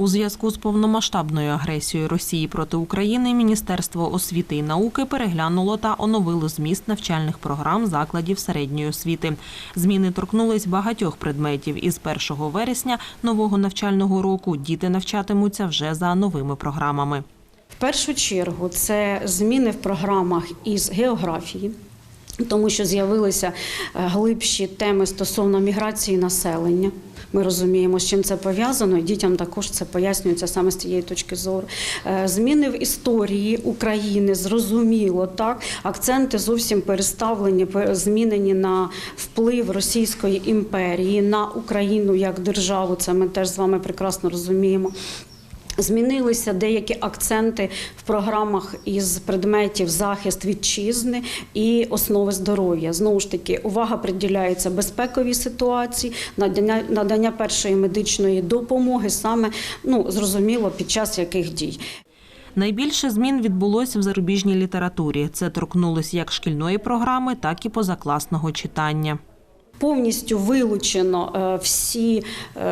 У зв'язку з повномасштабною агресією Росії проти України Міністерство освіти і науки переглянуло та оновило зміст навчальних програм закладів середньої освіти. Зміни торкнулись багатьох предметів. Із 1 вересня нового навчального року діти навчатимуться вже за новими програмами. В першу чергу це зміни в програмах із географії. Тому що з'явилися е, глибші теми стосовно міграції населення. Ми розуміємо, з чим це пов'язано, і дітям також це пояснюється саме з цієї точки зору. Е, Зміни в історії України зрозуміло, так акценти зовсім переставлені, пе- змінені на вплив Російської імперії на Україну як державу. Це ми теж з вами прекрасно розуміємо. Змінилися деякі акценти в програмах із предметів захист вітчизни і основи здоров'я. Знову ж таки, увага приділяється безпековій ситуації, надання, надання першої медичної допомоги, саме ну зрозуміло під час яких дій. Найбільше змін відбулося в зарубіжній літературі. Це торкнулось як шкільної програми, так і позакласного читання. Повністю вилучено е, всі, е,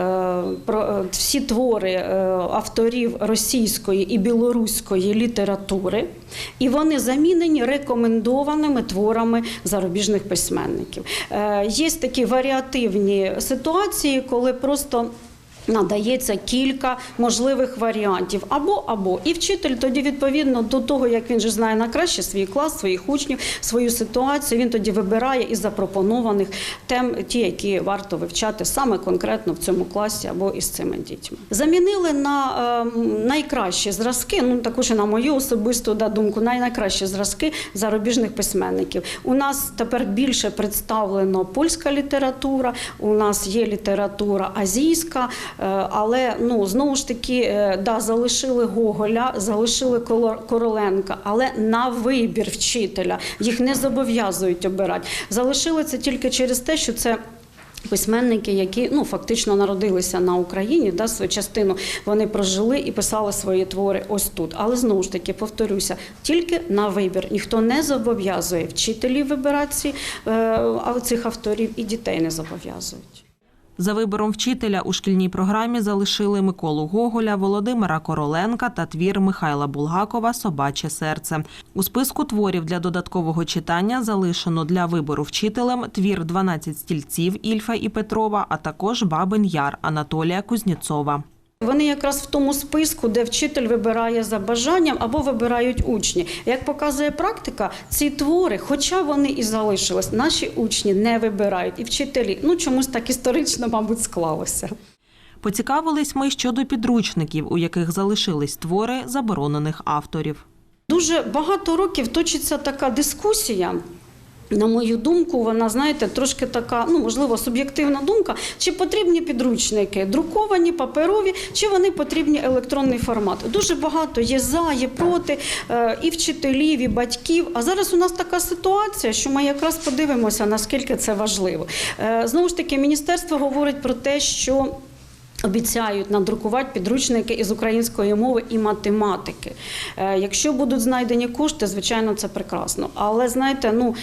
е, всі твори авторів російської і білоруської літератури, і вони замінені рекомендованими творами зарубіжних письменників. Є такі варіативні ситуації, коли просто Надається кілька можливих варіантів або або і вчитель тоді відповідно до того, як він же знає на краще свій клас, своїх учнів, свою ситуацію. Він тоді вибирає із запропонованих тем, ті, які варто вивчати саме конкретно в цьому класі або із цими дітьми. Замінили на е, найкращі зразки. Ну також і на мою особисту да, думку, най- найкращі зразки зарубіжних письменників. У нас тепер більше представлено польська література, у нас є література азійська, але ну знову ж таки е, да, залишили Гоголя, залишили Короленка, але на вибір вчителя їх не зобов'язують обирати. Залишили це тільки через те, що це. Письменники, які ну фактично народилися на Україні, да, свою частину вони прожили і писали свої твори ось тут. Але знову ж таки повторюся, тільки на вибір. Ніхто не зобов'язує вчителів вибирати е, цих авторів і дітей не зобов'язують. За вибором вчителя у шкільній програмі залишили Миколу Гоголя, Володимира Короленка та твір Михайла Булгакова Собаче серце. У списку творів для додаткового читання залишено для вибору вчителем твір «12 стільців Ільфа і Петрова, а також Бабин Яр Анатолія Кузнєцова. Вони якраз в тому списку, де вчитель вибирає за бажанням або вибирають учні. Як показує практика, ці твори, хоча вони і залишились, наші учні не вибирають і вчителі. Ну чомусь так історично, мабуть, склалося. Поцікавились ми щодо підручників, у яких залишились твори заборонених авторів. Дуже багато років точиться така дискусія. На мою думку, вона, знаєте, трошки така, ну можливо, суб'єктивна думка, чи потрібні підручники друковані, паперові, чи вони потрібні електронний формат. Дуже багато є за, є проти е, і вчителів, і батьків. А зараз у нас така ситуація, що ми якраз подивимося, наскільки це важливо. Е, Знову ж таки, міністерство говорить про те, що Обіцяють надрукувати підручники із української мови і математики. Е, Якщо будуть знайдені кошти, звичайно, це прекрасно. Але знаєте, ну.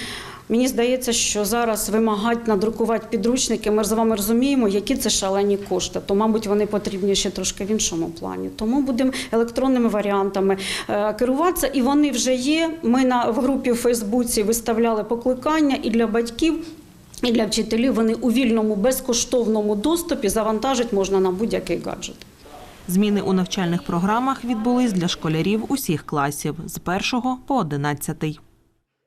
Мені здається, що зараз вимагають надрукувати підручники. Ми з вами розуміємо, які це шалені кошти. То, мабуть, вони потрібні ще трошки в іншому плані. Тому будемо електронними варіантами е, керуватися. І вони вже є. Ми на в групі в Фейсбуці виставляли покликання і для батьків. І для вчителів вони у вільному безкоштовному доступі завантажити можна на будь-який гаджет. Зміни у навчальних програмах відбулись для школярів усіх класів з 1 по 11.